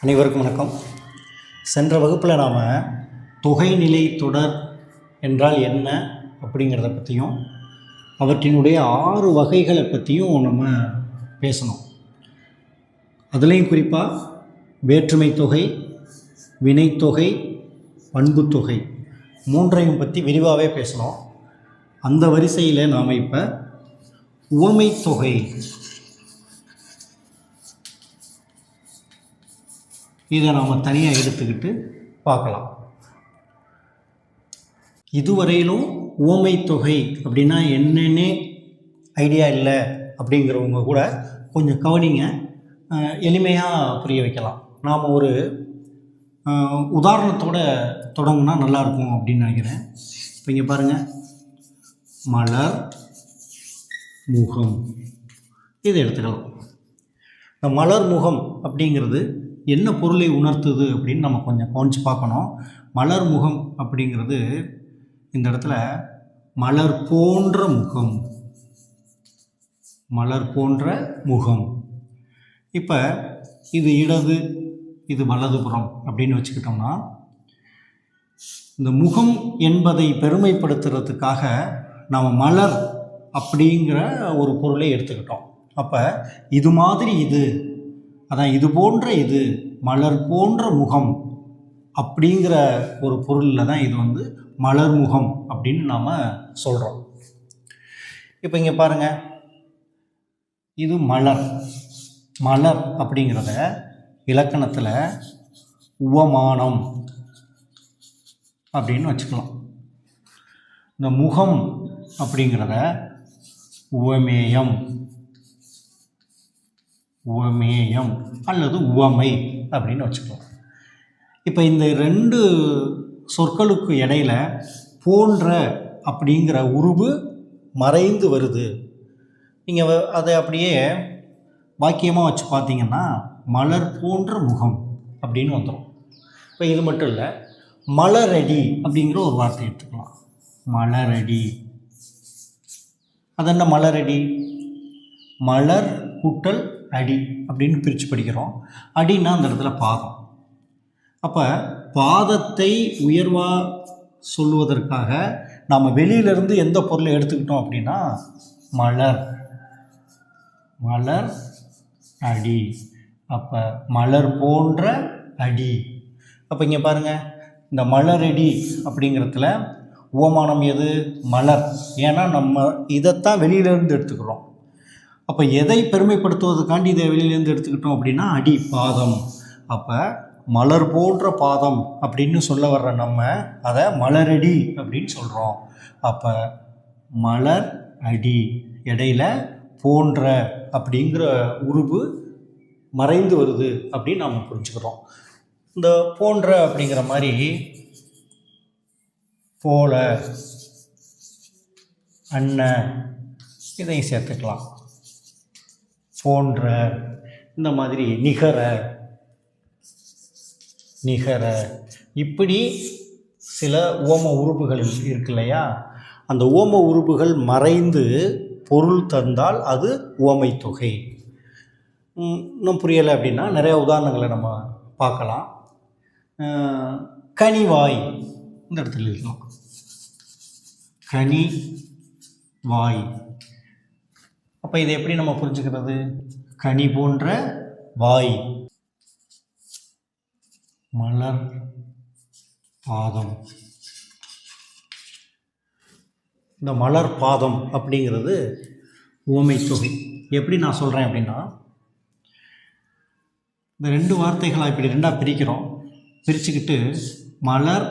அனைவருக்கும் வணக்கம். சென்ற வகுப்பில் நாம் தொகைநிலை தொடர் என்றால் என்ன அப்படிங்கிறத பற்றியும் அவற்றினுடைய ஆறு வகைகளை பற்றியும் நம்ம பேசணும். அதுலேயும் குறிப்பாக வேற்றுமை தொகை வினைத்தொகை பண்புத்தொகை மூன்றையும் பற்றி விரிவாகவே பேசணும். அந்த வரிசையில் நாம் இப்போ உவமைத் தொகை இதை நாம் தனியாக எடுத்துக்கிட்டு பார்க்கலாம். இதுவரையிலும் ஓமை தொகை அப்படின்னா என்னென்ன ஐடியா இல்லை அப்படிங்கிறவங்க கூட கொஞ்சம் கவனிங்க. எளிமையாக புரிய வைக்கலாம். நாம் ஒரு உதாரணத்தோடு உதாரணத்தோட தொடங்கினா நல்லாயிருக்கும் அப்படின்னு நினைக்கிறேன். இப்போ இங்கே பாருங்கள் மலர் முகம். இதை எடுத்துக்கலாம். இந்த மலர் முகம் அப்படிங்கிறது என்ன பொருளை உணர்த்துது அப்படின்னு நம்ம கொஞ்சம் கவனித்து பார்க்கணும். மலர் முகம் அப்படிங்கிறது இந்த இடத்துல மலர் போன்ற முகம். மலர் போன்ற முகம். இப்போ இது இடது இது வலதுபுறம் அப்படின்னு வச்சுக்கிட்டோம்னா இந்த முகம் என்பதை பெருமைப்படுத்துறதுக்காக நம்ம மலர் அப்படிங்கிற ஒரு பொருளை எடுத்துக்கிட்டோம். அப்போ இது மாதிரி இது அதான் இது போன்ற இது மலர் போன்ற முகம் அப்படிங்கிற ஒரு பொருளில் தான் இது வந்து மலர் முகம் அப்படின்னு நாம் சொல்கிறோம் இப்போ இங்கே பாருங்கள் இது மலர். மலர் அப்படிங்கிறத இலக்கணத்தில் உவமானம் அப்படின்னு வச்சுக்கலாம். இந்த முகம் அப்படிங்கிறத உவமேயம் உவமேயம் அல்லது உவமை அப்படின்னு வச்சுக்கலாம். இப்போ இந்த ரெண்டு சொற்களுக்கு இடையில போன்ற அப்படிங்கிற உருவு மறைந்து வருது. நீங்கள் அதை அப்படியே வாக்கியமாக வச்சு பார்த்தீங்கன்னா மலர் போன்ற முகம் அப்படின்னு வந்துடும் இப்போ இது மட்டும் இல்லை மலரடி அப்படிங்கிற ஒரு வார்த்தை எடுத்துக்கலாம். மலரடி. அது என்ன மலரடி? மலர் கூட்டல் அடி அப்படின்னு பிரித்து படிக்கிறோம். அடின்னா அந்த இடத்துல பாதம். அப்போ பாதத்தை உயர்வாக சொல்லுவதற்காக நாம் வெளியிலேருந்து எந்த பொருளை எடுத்துக்கிட்டோம் அப்படின்னா மலர். மலர் அடி. அப்போ மலர் போன்ற அடி. அப்போ இங்கே பாருங்கள் இந்த மலரடி அப்படிங்கிறதுல உவமானம் எது? மலர். ஏன்னா நம்ம இதைத்தான் வெளியிலேருந்து எடுத்துக்கிறோம். அப்போ எதை பெருமைப்படுத்துவதற்காண்டி இதை வெளியிலேருந்து எடுத்துக்கிட்டோம் அப்படின்னா அடி பாதம் அப்போ மலர் போன்ற பாதம் அப்படின்னு சொல்ல வர்ற நம்ம அதை மலரடி அப்படின்னு சொல்கிறோம் அப்போ மலர் அடி இடையில போன்ற அப்படிங்கிற உருவு மறைந்து வருது அப்படின்னு நாம் புரிஞ்சுக்கிறோம். இந்த போன்ற அப்படிங்கிற மாதிரி போல அண்ணன் இதையும் சேர்த்துக்கலாம். போன்ற இந்த மாதிரி நிகர நிகர. இப்படி சில ஓம உறுப்புகள் இருக்கு இல்லையா? அந்த ஓம உறுப்புகள் மறைந்து பொருள் தந்தால் அது ஓமை தொகை. இன்னும் புரியலை அப்படின்னா நிறைய உதாரணங்களை நம்ம பார்க்கலாம். கனிவாய் இந்த இடத்துல இருக்கணும் கனி வாய் அப்போ இதை எப்படி நம்ம புரிஞ்சுக்கிறது? கனி போன்ற வாய். மலர் பாதம். இந்த மலர் பாதம் அப்படிங்கிறது ஓமை தொகை. எப்படி நான் சொல்கிறேன் அப்படின்னா இந்த ரெண்டு வார்த்தைகளை இப்படி ரெண்டாக பிரிக்கிறோம். பிரிச்சுக்கிட்டு மலர்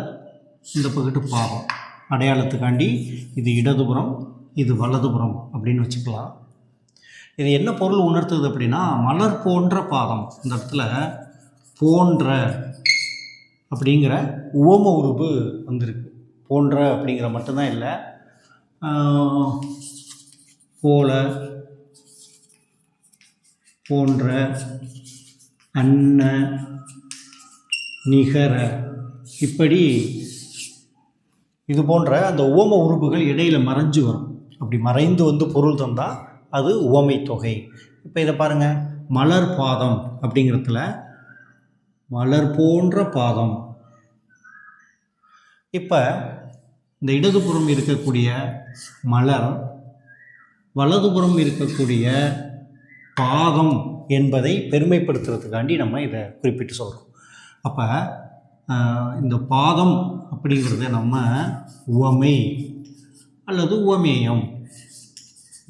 இந்த பக்கத்து பாதம். அடையாளத்துக்காண்டி இது இடதுபுறம் இது வலதுபுறம் அப்படின்னு வச்சுக்கலாம். இது என்ன பொருள் உணர்த்துது அப்படின்னா மலர் போன்ற பாதம் இந்த இடத்துல போன்ற அப்படிங்கிற உவம உருவு வந்திருக்கு. போன்ற அப்படிங்கிற மட்டும்தான் இல்லை. போல போன்ற அன்ன நிகர இப்படி இது போன்ற அந்த உவம உறுப்புகள் இடையில மறைஞ்சு வரும். அப்படி மறைந்து வந்து பொருள் தந்தால் அது உவமை தொகை. இப்போ இதை பாருங்கள் மலர் பாதம் அப்படிங்கிறதுல மலர் போன்ற பாதம். இப்போ இந்த இடதுபுறம் இருக்கக்கூடிய மலர் வலதுபுறம் இருக்கக்கூடிய பாதம் என்பதை பெருமைப்படுத்துறதுக்காண்டி நம்ம இதை குறிப்பிட்டு சொல்கிறோம் அப்போ இந்த பாதம் அப்படிங்கிறத நம்ம உவமை அல்லது உவமேயம்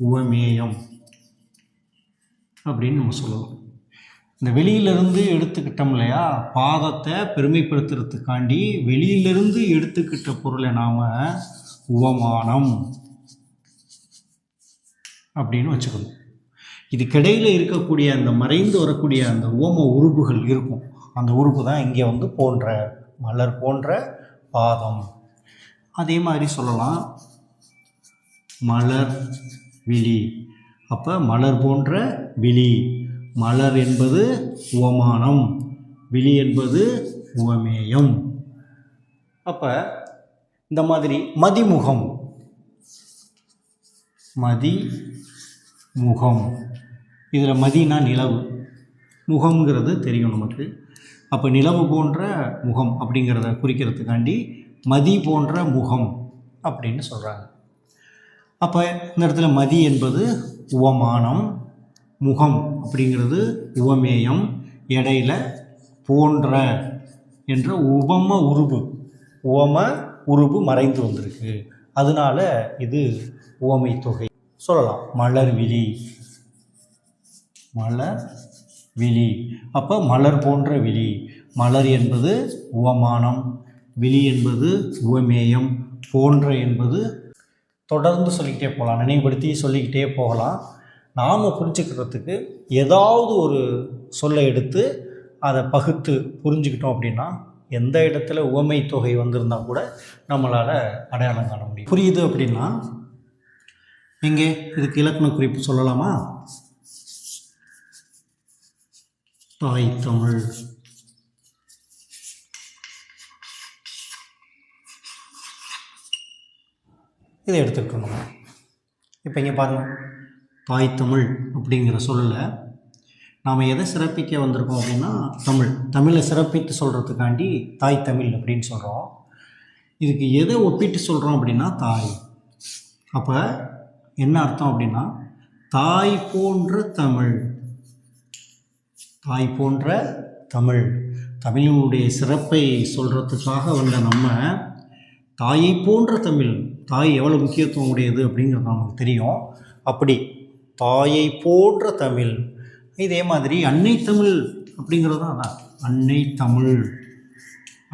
உவமேயம் அப்படின்னு நம்ம சொல்லலாம். இந்த வெளியிலிருந்து எடுத்துக்கிட்டோம் இல்லையா? பாதத்தை பெருமைப்படுத்துறதுக்காண்டி வெளியிலிருந்து எடுத்துக்கிட்ட பொருளை நாம் உவமானம் அப்படின்னு வச்சுக்கணும். இதுக்கிடையில் இருக்கக்கூடிய அந்த மறைந்து வரக்கூடிய அந்த ஓம உறுப்புகள் இருக்கும். அந்த உறுப்பு தான் இங்கே வந்து போன்ற மலர் போன்ற பாதம். அதே மாதிரி சொல்லலாம். மலர் விழி. அப்போ மலர் போன்ற விழி. மலர் என்பது உவமானம். விழி என்பது உவமேயம். அப்போ இந்த மாதிரி மதிமுகம். மதி முகம் இதில் மதினா நிலவு. முகம்ங்கிறது தெரியும் நமக்கு. அப்போ நிலவு போன்ற முகம் அப்படிங்கிறத குறிக்கிறதுக்காண்டி மதி போன்ற முகம் அப்படின்னு சொல்கிறாங்க அப்போ இந்த இடத்துல மதி என்பது உவமானம் முகம் அப்படிங்கிறது உவமேயம் இடையில போன்ற என்ற உபம உருபு உவம உருபு மறைந்து வந்திருக்கு. அதனால இது உவமை தொகை. சொல்லலாம். மலர் விழி. மலர் விழி. அப்போ மலர் போன்ற விழி. மலர் என்பது உவமானம். விழி என்பது உவமேயம். போன்ற என்பது தொடர்ந்து சொல்லிக்கிட்டே போகலாம் நினைவுபடுத்தி சொல்லிக்கிட்டே போகலாம். நாம் புரிஞ்சுக்கிறதுக்கு ஏதாவது ஒரு சொல்லை எடுத்து அதை பகுத்து புரிஞ்சுக்கிட்டோம் அப்படின்னா எந்த இடத்துல உவமை தொகை வந்திருந்தால் கூட நம்மளால் அடையாளம் காண முடியும். புரியுது அப்படின்னா எங்கே? இதுக்கு இலக்கண குறிப்பு சொல்லலாமா? தாய் தமிழ். இதை எடுத்துக்கணும். இப்போ இங்கே பாருங்கள் தாய் தமிழ் அப்படிங்கிற சொல்லில் நாம் எதை சிறப்பிக்க வந்திருக்கோம் அப்படின்னா தமிழ். தமிழை சிறப்பித்து சொல்கிறதுக்காண்டி தாய் தமிழ் அப்படின்னு சொல்கிறோம் இதுக்கு எதை ஒப்பிட்டு சொல்கிறோம் அப்படின்னா தாய். அப்போ என்ன அர்த்தம் அப்படின்னா தாய் போன்ற தமிழ். தாய் போன்ற தமிழ். தமிழினுடைய சிறப்பை சொல்கிறதுக்காக வந்த நம்ம தாயை போன்ற தமிழ். தாய் எவ்வளோ முக்கியத்துவம் உடையது அப்படிங்கிறது நமக்கு தெரியும். அப்படி தாயை போன்ற தமிழ் இதே மாதிரி அன்னை தமிழ் அப்படிங்கிறது தான் அதான். அன்னை தமிழ்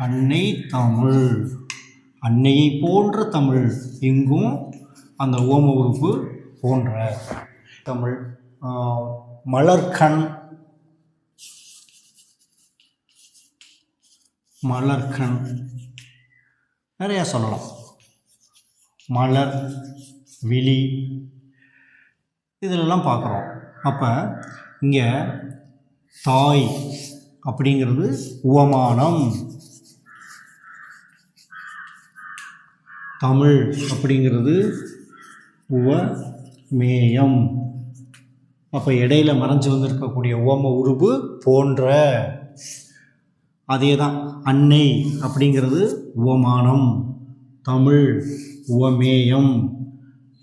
அன்னை தமிழ் அன்னையை போன்ற தமிழ் எங்கும் அந்த ஓம உறுப்பு போன்ற தமிழ். மலர்கண் மலர்கண் நிறையா சொல்லலாம். மலர் விழி இதிலெல்லாம் பார்க்குறோம். அப்போ இங்கே தாய் அப்படிங்கிறது உவமானம். தமிழ் அப்படிங்கிறது உவமேயம். அப்போ இடையில மறைஞ்சு வந்திருக்கக்கூடிய உவம உருவு போன்ற. அதே தான் அன்னை அப்படிங்கிறது உவமானம். தமிழ் உவமேயம்.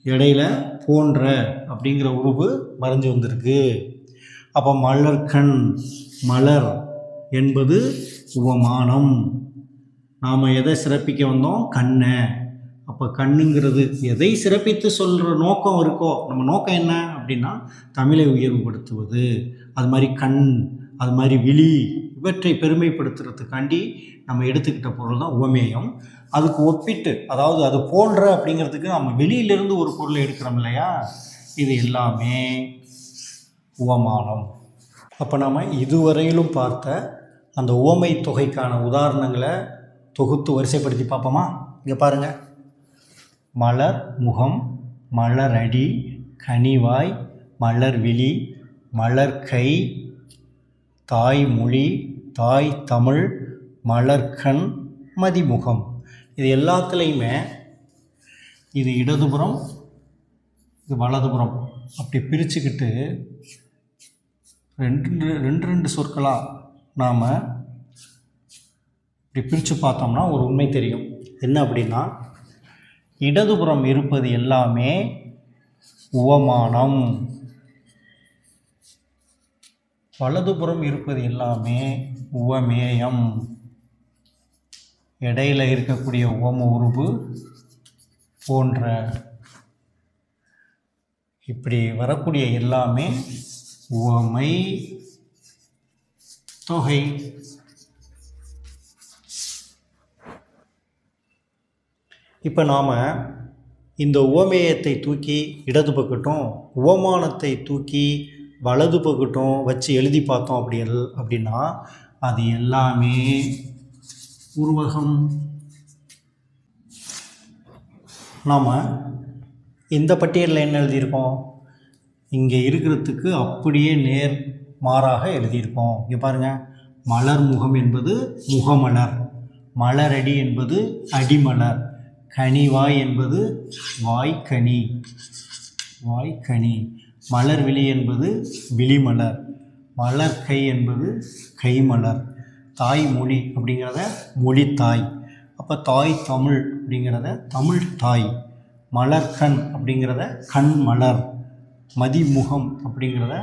இடையில போன்ற அப்படிங்கிற உருவு மறைஞ்சு வந்திருக்கு. அப்போ மலர்கண் மலர் என்பது உவமானம். நாம் எதை சிறப்பிக்க வந்தோம்? கண்ணை. அப்போ கண்ணுங்கிறது எதை சிறப்பித்து சொல்கிற நோக்கம் இருக்கோ நம்ம நோக்கம் என்ன அப்படின்னா தமிழை உயர்வுபடுத்துவது. அது மாதிரி கண் அது மாதிரி விழி இவற்றை பெருமைப்படுத்துறதுக்காண்டி நம்ம எடுத்துக்கிட்ட பொருள் தான் உவமேயம். அதுக்கு ஒப்பிட்டு அதாவது அது போன்ற அப்படிங்கிறதுக்கு நம்ம வெளியிலிருந்து ஒரு பொருளை எடுக்கிறோம் இல்லையா? இது எல்லாமே உவமானம். அப்போ நம்ம இதுவரையிலும் பார்த்த அந்த உவமை தொகைக்கான உதாரணங்களை தொகுத்து வரிசைப்படுத்தி பார்ப்போமா? இங்கே பாருங்கள் மலர் முகம் மலரடி கனிவாய் மலர் விழி மலர் கை தாய்மொழி தாய் தமிழ் மலர்கண் மதிமுகம். இது எல்லாத்துலேயுமே இது இடதுபுறம் இது வலதுபுறம். அப்படி பிரிச்சுக்கிட்டு ரெண்டு ரெண்டு ரெண்டு சொற்களாக நாம் இப்படி பிரித்து பார்த்தோம்னா ஒரு உண்மை தெரியும். என்ன அப்படின்னா இடதுபுறம் இருப்பது எல்லாமே உவமானம். வலதுபுறம் இருப்பது எல்லாமே உவமேயம். இடையில இருக்கக்கூடிய உவம உருவு போன்ற இப்படி வரக்கூடிய எல்லாமே உவமை தொகை. இப்போ நாம் இந்த உவமேயத்தை தூக்கி இடது பக்கட்டும் உவமானத்தை தூக்கி வலது பக்கட்டும் வச்சு எழுதி பார்த்தோம் அப்படி எல் அப்படின்னா அது எல்லாமே உருவகம் நாம் இந்த பட்டியலில் என்ன எழுதியிருக்கோம்? இங்கே இருக்கிறதுக்கு அப்படியே நேர் மாறாக எழுதியிருக்கோம். இங்கே பாருங்கள் மலர் முகம் என்பது முகமலர். மலரடி என்பது அடிமலர். கனிவாய் என்பது வாய்க்கனி. வாய்க்கனி. மலர் விழி என்பது விழிமலர். மலர் கை என்பது கைமலர். தாய் மொழி அப்படிங்கிறத மொழித்தாய். அப்போ தாய் தமிழ் அப்படிங்கிறத தமிழ் தாய் மலர்கண் அப்படிங்கிறத கண் மலர் மதிமுகம் அப்படிங்கிறத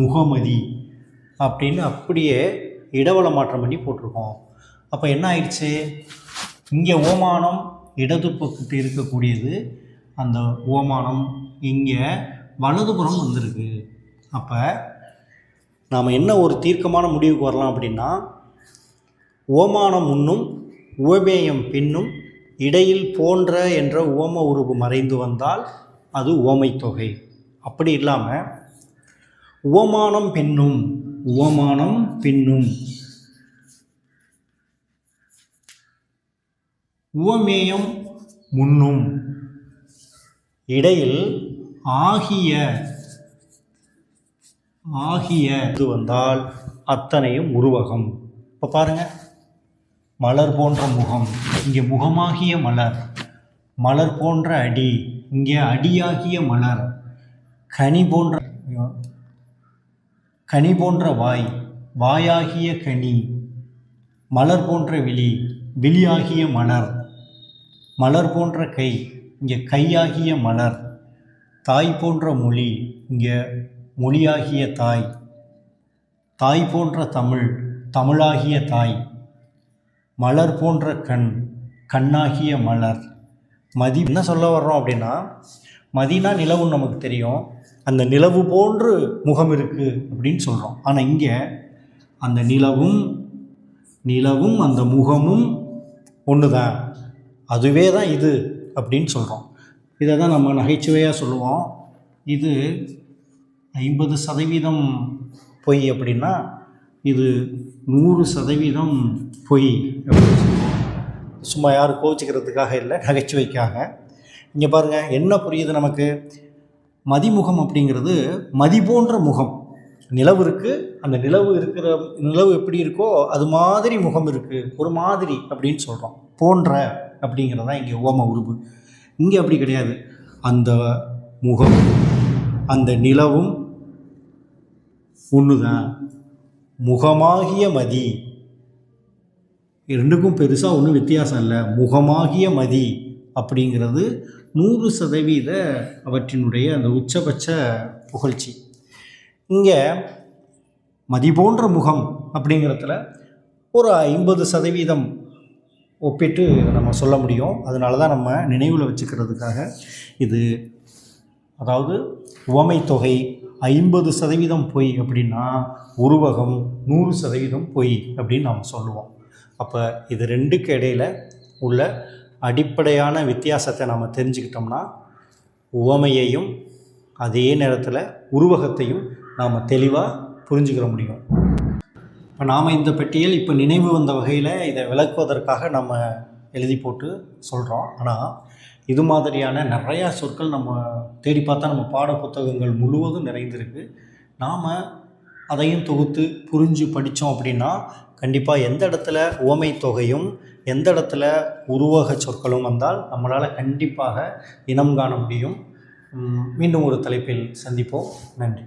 முகமதி அப்படின்னு அப்படியே இடவள மாற்றம் பண்ணி போட்டிருக்கோம். அப்போ என்ன ஆயிடுச்சு? இங்கே ஓமானம் இடது பக்கத்து இருக்கக்கூடியது. அந்த ஓமானம் இங்கே வலதுபுறம் வந்திருக்கு. அப்போ நாம் என்ன ஒரு தீர்க்கமான முடிவுக்கு வரலாம் அப்படின்னா ஓமானம் முன்னும் உவமேயம் பின்னும் இடையில் போன்ற என்ற உவம உருவு மறைந்து வந்தால் அது உவமை தொகை. அப்படி இல்லாமல் உவமானம் பின்னும் உவமானம் பின்னும். உவமேயம் முன்னும். இடையில் ஆகிய ஆகிய இது வந்தால் அத்தனையும் உருவகம். இப்போ பாருங்கள் மலர் போன்ற முகம் இங்கே முகமாகிய மலர். மலர் போன்ற அடி இங்கே அடியாகிய மலர். கனி போன்ற கனி போன்ற வாய் வாயாகிய கனி. மலர் போன்ற விழி விழியாகிய மலர். மலர் போன்ற கை இங்கே கையாகிய மலர். தாய் போன்ற மொழி இங்கே மொழியாகிய தாய். தாய் போன்ற தமிழ் தமிழாகிய தாய். மலர் போன்ற கண் கண்ணாகிய மலர். மதி என்ன சொல்ல வர்றோம் அப்படின்னா மதினா நிலவுன்னு நமக்கு தெரியும். அந்த நிலவு போன்று முகம் இருக்குது அப்படின்னு சொல்கிறோம் ஆனால் இங்கே அந்த நிலவும் நிலவும் அந்த முகமும் ஒன்று தான் அதுவே தான் இது அப்படின்னு சொல்கிறோம் இதை தான் நம்ம நகைச்சுவையாக சொல்லுவோம். இது ஐம்பது சதவீதம் பொய் அப்படின்னா இது நூறு சதவீதம் பொய் அப்படின்னு சொல்லுவோம். சும்மா யாரும் கோவிச்சுக்கிறதுக்காக இல்லை நகைச்சுவைக்காக. இங்கே பாருங்கள் என்ன புரியுது நமக்கு? மதிமுகம் அப்படிங்கிறது மதி போன்ற முகம். நிலவு இருக்குது அந்த நிலவு இருக்கிற நிலவு எப்படி இருக்கோ அது மாதிரி முகம் இருக்குது ஒரு மாதிரி அப்படின்னு சொல்கிறோம் போன்ற அப்படிங்கிறது தான் இங்கே ஓம உருவு இங்கே அப்படி கிடையாது. அந்த முகம் அந்த நிலவும் ஒன்று தான் முகமாகிய மதி. ரெண்டுக்கும் பெருசாக ஒன்றும் வித்தியாசம் இல்லை. முகமாகிய மதி அப்படிங்கிறது நூறு சதவீத அவற்றினுடைய அந்த உச்சபட்ச புகழ்ச்சி. இங்கே மதி போன்ற முகம் அப்படிங்கிறதுல ஒரு ஐம்பது சதவீதம் ஒப்பிட்டு நம்ம சொல்ல முடியும். அதனால தான் நம்ம நினைவில் வச்சுக்கிறதுக்காக இது அதாவது உவமை தொகை ஐம்பது சதவீதம் பொய் அப்படின்னா உருவகம் நூறு சதவீதம் பொய் அப்படின்னு நாம் சொல்லுவோம். அப்போ இது ரெண்டுக்கு இடையில் உள்ள அடிப்படையான வித்தியாசத்தை நாம் தெரிஞ்சுக்கிட்டோம்னா உவமையையும் அதே நேரத்தில் உருவகத்தையும் நாம் தெளிவாக புரிஞ்சுக்கிற முடியும். இப்போ நாம் இந்த பெட்டியல் இப்போ நினைவு வந்த வகையில் இதை விளக்குவதற்காக நம்ம எழுதி போட்டு சொல்கிறோம் ஆனால் இது மாதிரியான நிறையா சொற்கள் நம்ம தேடி பார்த்தா நம்ம பாட புத்தகங்கள் முழுவதும் நிறைந்திருக்கு. நாம் அதையும் தொகுத்து புரிஞ்சு படித்தோம் அப்படின்னா கண்டிப்பாக எந்த இடத்துல ஓமை தொகையும் எந்த இடத்துல உருவக சொற்களும் வந்தால் நம்மளால் கண்டிப்பாக இனம் காண முடியும். மீண்டும் ஒரு தலைப்பில் சந்திப்போம். நன்றி.